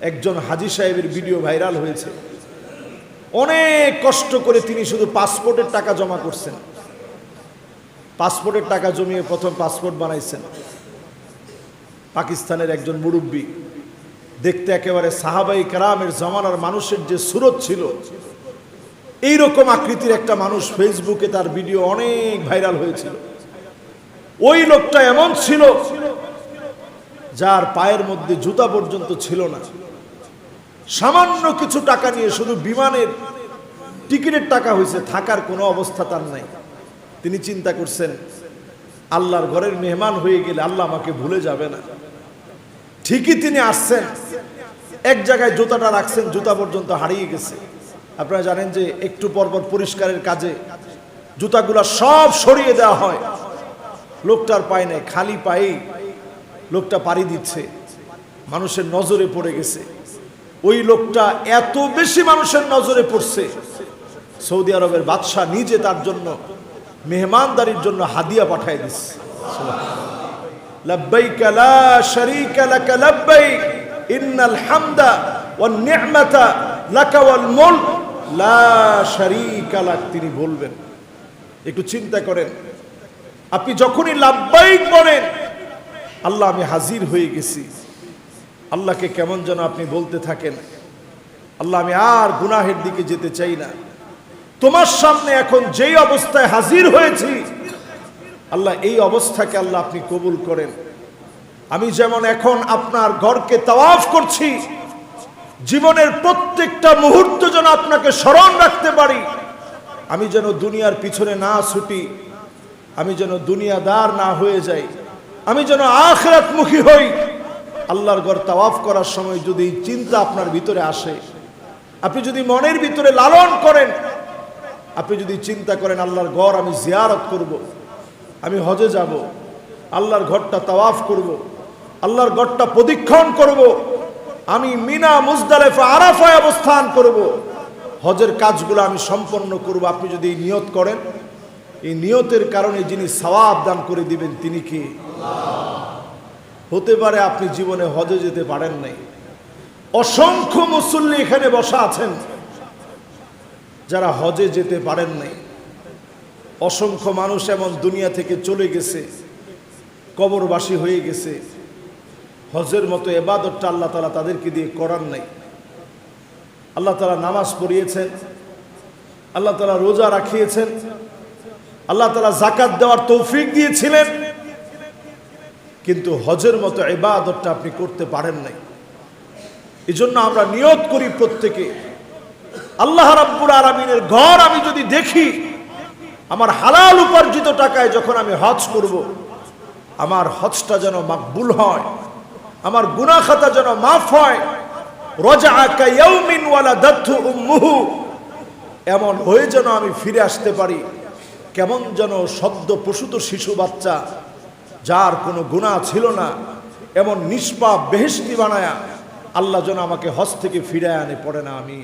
একজন হাজি সাহেবের video viral হয়েছে। অনেক কষ্ট করে তিনি শুধু পাসপোর্টের টাকা জমা করছেন। পাসপোর্টের টাকা জমিয়ে প্রথম পাসপোর্ট বানাইছেন। পাকিস্তানের একজন মুরব্বী। দেখতে একেবারে সাহাবাই কারামের জমানার মানুষের যে সুরত ছিল এই রকম আকৃতির একটা মানুষ ফেসবুকে তার ভিডিও অনেক ভাইরাল হয়েছিল। ওই লোকটা এমন ছিল যার পায়ের মধ্যে জুতা পর্যন্ত ছিল না। সামান্য কিছু টাকা নিয়ে শুধু বিমানের টিকিটের টাকা হয়েছে, থাকার কোনো অবস্থা তার নাই। তিনি চিন্তা করছেন, আল্লাহর ঘরের মেহমান হয়ে গেলে আল্লাহ আমাকে ভুলে যাবে না। ঠিকই তিনি আসছেন, এক জায়গায় জুতাটা রাখছেন, জুতা পর্যন্ত হারিয়ে গেছে। আপনারা জানেন যে একটু পরপর পরিষ্কারের কাজে জুতাগুলা সব সরিয়ে দেওয়া হয়। লোকটার পায়ে নেই, খালি পায়েই লোকটা পাড়ি দিচ্ছে মানুষের নজরে পড়ে গেছে ওই লোকটা এত বেশি মানুষের নজরে পড়ছে সৌদি আরবের বাদশাহ নিজে তার জন্য মেহমানদারির জন্য হাদিয়া পাঠায় দিচ্ছে لبيك لا شريك لك لبيك إن الحمد والنعمة لك والملك لا شريك لك তিনি বলবেন একটু চিন্তা করেন আপনি যখনই লাব্বাইক বলেন আল্লাহ, আমি হাজির হয়ে গেছি। আল্লাহকে কেমন যেন আপনি বলতে থাকেন, আল্লাহ, আমি আর গুনাহের দিকে যেতে চাই না। তোমার সামনে এখন যেই অবস্থায় হাজির হয়েছি, আল্লাহ, এই অবস্থাকে আল্লাহ আপনি কবুল করেন। আমি যেমন এখন আপনার ঘরকে তাওয়াফ করছি, জীবনের প্রত্যেকটা মুহূর্ত যেন আপনাকে স্মরণ রাখতে পারি। আমি যেন দুনিয়ার পিছনে না ছুটি, আমি যেন দুনিয়াদার না হয়ে যাই। আমি যেন আখরাতমুখী হই আল্লাহর ঘর তাওয়াফ করার সময় যদি এই চিন্তা আপনার ভিতরে আসে, আপনি যদি মনের ভিতরে লালন করেন, আপনি যদি চিন্তা করেন, আল্লাহর ঘর আমি জিয়ারত করব। আমি হজে যাব, আল্লাহর ঘরটা তাওয়াফ করব। আল্লাহর ঘরটা প্রদীক্ষণ করব। আমি মিনা, মুজদালেফা, আরাফায় অবস্থান করব। হজের কাজগুলো আমি সম্পন্ন করব, আপনি যদি নিয়ত করেন এই নিয়তের কারণে যিনি সওয়াব দান করে দিবেন, তিনি কি? হতে পারে আপনি জীবনে হজে যেতে পারেন নাই। অসংখ্য মুসল্লি এখানে বসা আছেন, যারা হজে যেতে পারেন নাই। অসংখ্য মানুষ এমন দুনিয়া থেকে চলে গেছে, কবরবাসী হয়ে গেছে। হজের মতো এবাদতটা আল্লাহ তালা তাদেরকে দিয়ে করার নাই। আল্লাহ তালা নামাজ পড়িয়েছেন, আল্লাহ তালা রোজা রাখিয়েছেন আল্লাহ তালা জাকাত দেওয়ার তৌফিক দিয়েছিলেন। কিন্তু হজের মতো এবাদতটা আপনি করতে পারেন নাই। এই জন্য আমরা নিয়ত করি প্রত্যেকে, আল্লাহ রাব্বুল আলমিনের ঘর আমি যদি দেখি, আমার হালাল উপার্জিত টাকায় যখন আমি হজ করব, আমার হজটা যেন মাকবুল হয়, আমার গুনা খাতা যেন মাফ হয় রজা উম্মুহু, এমন হয়ে যেন আমি ফিরে আসতে পারি। কেমন যেন সদ্য প্রসূত শিশু বাচ্চা, যার কোনো গুণা ছিল না, এমন নিষ্পাপ বেহেস্তি বানায়া আল্লাহ যেন আমাকে হজ থেকে ফিরে আনে, পড়ে না আমি